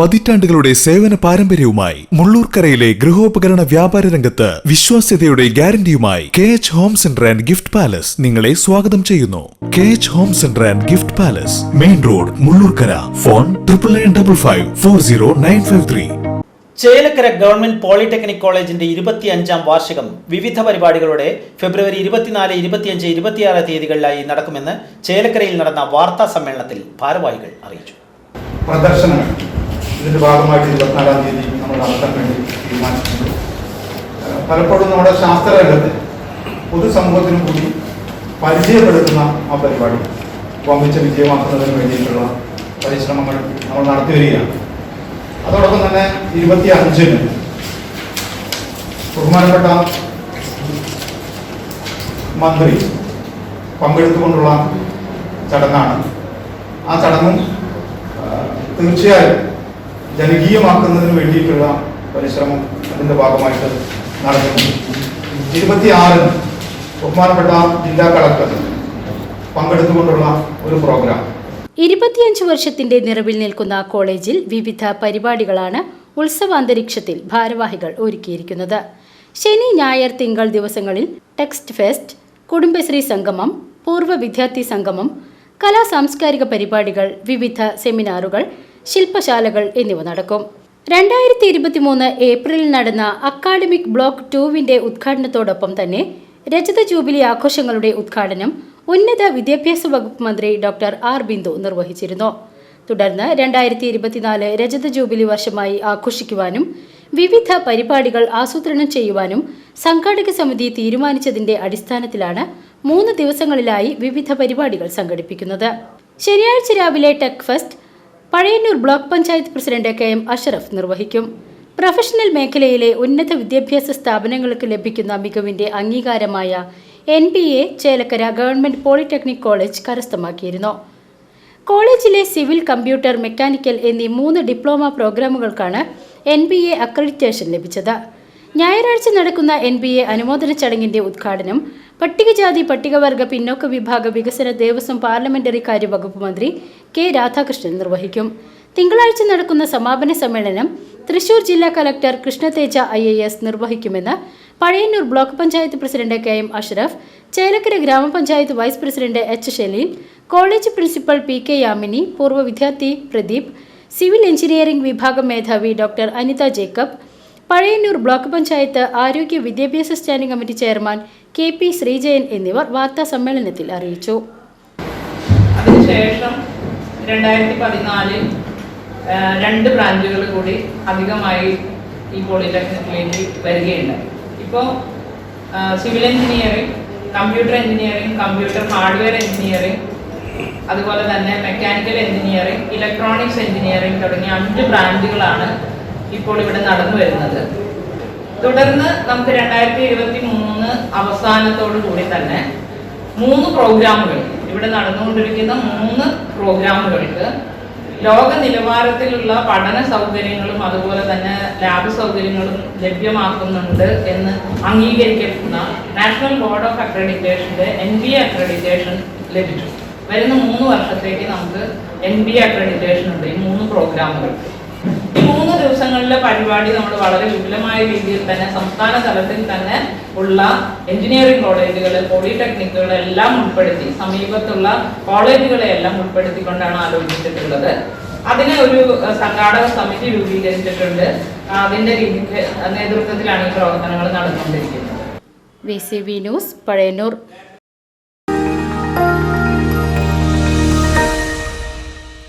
പതിറ്റാണ്ടുകളുടെ സേവന പാരമ്പര്യവുമായി മുള്ളൂർക്കരയിലെ ഗൃഹോപകരണ വ്യാപാര രംഗത്ത് വിശ്വാസ്യതയുടെ ഗ്യാരണ്ടിയുമായി K H home centre and gift palace നിങ്ങളെ സ്വാഗതം ചെയ്യുന്നു. K H home centre and gift palace main road Mullurkara. Phone triple nine double five four zero nine five three. Chelakkara government polytechnic കോളേജിന്റെ ഇരുപത്തിയഞ്ചാം വാർഷികം വിവിധ പരിപാടികളോടെ ഫെബ്രുവരി ഇരുപത്തിനാല് ഇരുപത്തിയഞ്ച് ഇരുപത്തിയാറ് തീയതികളിലായി നടക്കുമെന്ന് ചേലക്കരയിൽ നടന്ന വാർത്താ സമ്മേളനത്തിൽ ഭാരവാഹികൾ അറിയിച്ചു. പ്രദർശനങ്ങൾ ഇതിന്റെ ഭാഗമായിട്ട് ഇരുപത്തിനാലാം തീയതി നമ്മൾ നടത്താൻ വേണ്ടി തീരുമാനിച്ചിട്ടുണ്ട്. പലപ്പോഴും നമ്മുടെ ശാസ്ത്രരംഗത്ത് പൊതുസമൂഹത്തിനും കൂടി പരിചയപ്പെടുത്തുന്ന ആ പരിപാടി വമ്പിച്ച വിജയമാക്കുന്നതിന് വേണ്ടിയിട്ടുള്ള പരിശ്രമങ്ങൾ നമ്മൾ നടത്തി വരികയാണ്. അതോടൊപ്പം തന്നെ ഇരുപത്തി അഞ്ചിന് ബഹുമാനപ്പെട്ട മന്ത്രി പങ്കെടുത്തുകൊണ്ടുള്ള ചടങ്ങാണ്. ആ ചടങ്ങും തീർച്ചയായും ജനകീയമാക്കുന്നതിന് വേണ്ടിയിട്ടുള്ള പരിശ്രമം അതിന്റെ ഭാഗമായിട്ട് നടക്കുന്നു. ഇരുപത്തിയാറിന് ബഹുമാനപ്പെട്ട ജില്ലാ കളക്ടർ പങ്കെടുത്തുകൊണ്ടുള്ള ഒരു പ്രോഗ്രാം. ഇരുപത്തിയഞ്ച് വർഷത്തിന്റെ നിറവിൽ നിൽക്കുന്ന കോളേജിൽ വിവിധ പരിപാടികളാണ് ഉത്സവാന്തരീക്ഷത്തിൽ ഭാരവാഹികൾ ഒരുക്കിയിരിക്കുന്നത്. ശനി ഞായർ തിങ്കൾ ദിവസങ്ങളിൽ ടെക്സ്റ്റ് ഫെസ്റ്റ് കുടുംബശ്രീ സംഗമം പൂർവ വിദ്യാർത്ഥി സംഗമം കലാ സാംസ്കാരിക പരിപാടികൾ വിവിധ സെമിനാറുകൾ ശില്പശാലകൾ എന്നിവ നടക്കും. രണ്ടായിരത്തി ഇരുപത്തിമൂന്ന് ഏപ്രിലിൽ നടന്ന അക്കാഡമിക് ബ്ലോക്ക് ടൂവിന്റെ ഉദ്ഘാടനത്തോടൊപ്പം തന്നെ രജത ജൂബിലി ആഘോഷങ്ങളുടെ ഉദ്ഘാടനം ഉന്നത വിദ്യാഭ്യാസ വകുപ്പ് മന്ത്രി ഡോക്ടർ ആർ ബിന്ദു നിർവഹിച്ചിരുന്നു. തുടർന്ന് രണ്ടായിരത്തി ഇരുപത്തിനാല് രജത ജൂബിലി വർഷമായി ആഘോഷിക്കുവാനും വിവിധ പരിപാടികൾ ആസൂത്രണം ചെയ്യുവാനും സംഘാടക സമിതി തീരുമാനിച്ചതിന്റെ അടിസ്ഥാനത്തിലാണ് മൂന്ന് ദിവസങ്ങളിലായി വിവിധ പരിപാടികൾ സംഘടിപ്പിക്കുന്നത്. ശനിയാഴ്ച രാവിലെ tech fest Pazhayannur block panchayat president K M Ashraf നിർവഹിക്കും. പ്രൊഫഷണൽ മേഖലയിലെ ഉന്നത വിദ്യാഭ്യാസ സ്ഥാപനങ്ങൾക്ക് ലഭിക്കുന്ന മികവിന്റെ അംഗീകാരമായ N B A Chelakkara government polytechnic college കരസ്ഥമാക്കിയിരുന്നു. കോളേജിലെ സിവിൽ കമ്പ്യൂട്ടർ മെക്കാനിക്കൽ എന്നീ മൂന്ന് ഡിപ്ലോമ പ്രോഗ്രാമുകൾക്കാണ് എൻ ബി എ അക്രഡിറ്റേഷൻ ലഭിച്ചത്. ഞായറാഴ്ച നടക്കുന്ന എൻ ബി എ അനുമോദന ചടങ്ങിന്റെ ഉദ്ഘാടനം പട്ടികജാതി പട്ടികവർഗ പിന്നോക്ക വിഭാഗ വികസന ദേവസ്വം പാർലമെന്ററി കാര്യ വകുപ്പ് മന്ത്രി കെ രാധാകൃഷ്ണൻ നിർവഹിക്കും. തിങ്കളാഴ്ച നടക്കുന്ന സമാപന സമ്മേളനം തൃശൂർ ജില്ലാ collector Krishnateja I A S നിർവഹിക്കുമെന്ന് Pazhayannur block panchayat president K M Ashraf Chelakkara ഗ്രാമപഞ്ചായത്ത് vice president H Shelin college principal P K Yamini പൂർവ വിദ്യാർത്ഥി പ്രദീപ് സിവിൽ എഞ്ചിനീയറിംഗ് വിഭാഗം മേധാവി doctor Anitha Jacob Pazhayannur block panchayat ആരോഗ്യ വിദ്യാഭ്യാസ standing committee chairman K P Sreejayan എന്നിവർ വാർത്താ സമ്മേളനത്തിൽ അറിയിച്ചു. അതിനുശേഷം രണ്ടായിരത്തി പതിനാലിൽ രണ്ട് ബ്രാഞ്ചുകൾ കൂടി അധികമായി ഈ പോളിടെക്നിക്കിലേക്ക് വരികയുണ്ടായി. ഇപ്പോൾ civil engineering computer engineering computer hardware engineering അതുപോലെ തന്നെ മെക്കാനിക്കൽ എഞ്ചിനീയറിംഗ് ഇലക്ട്രോണിക്സ് എഞ്ചിനീയറിംഗ് തുടങ്ങിയ അഞ്ച് ബ്രാഞ്ചുകളാണ് ഇപ്പോൾ ഇവിടെ നടന്നു വരുന്നത്. തുടർന്ന് നമുക്ക് രണ്ടായിരത്തി ഇരുപത്തി മൂന്ന് അവസാനത്തോടു കൂടി തന്നെ മൂന്ന് പ്രോഗ്രാമുകൾ ഇവിടെ നടന്നുകൊണ്ടിരിക്കുന്ന മൂന്ന് പ്രോഗ്രാമുകൾക്ക് ലോക നിലവാരത്തിലുള്ള പഠന സൗകര്യങ്ങളും അതുപോലെ തന്നെ ലാബ് സൗകര്യങ്ങളും ലഭ്യമാക്കുന്നുണ്ട് എന്ന് അംഗീകരിക്കുന്ന നാഷണൽ ബോർഡ് ഓഫ് അക്രഡിറ്റേഷന്റെ എൻ ബി അക്രഡിറ്റേഷൻ ലഭിച്ചു. വരുന്ന മൂന്ന് വർഷത്തേക്ക് നമുക്ക് എൻ ബി അക്രഡിറ്റേഷൻ ഉണ്ട് ഈ മൂന്ന് പ്രോഗ്രാമുകൾക്ക്. മൂന്ന് ദിവസങ്ങളിലെ പരിപാടി നമ്മൾ വളരെ വിപുലമായ രീതിയിൽ തന്നെ സംസ്ഥാന തലത്തിൽ തന്നെ ഉള്ള എഞ്ചിനീയറിംഗ് കോളേജുകൾ പോളിടെക്നിക്കുകൾ എല്ലാം ഉൾപ്പെടുത്തി സമീപത്തുള്ള കോളേജുകളെ എല്ലാം ഉൾപ്പെടുത്തിക്കൊണ്ടാണ് ആലോചിച്ചിട്ടുള്ളത്. അതിനെ ഒരു സംഘാടക സമിതി രൂപീകരിച്ചിട്ടുണ്ട്. അതിന്റെ നേതൃത്വത്തിലാണ് ഈ പ്രവർത്തനങ്ങൾ നടന്നുകൊണ്ടിരിക്കുന്നത്. V C news Pazhayannur.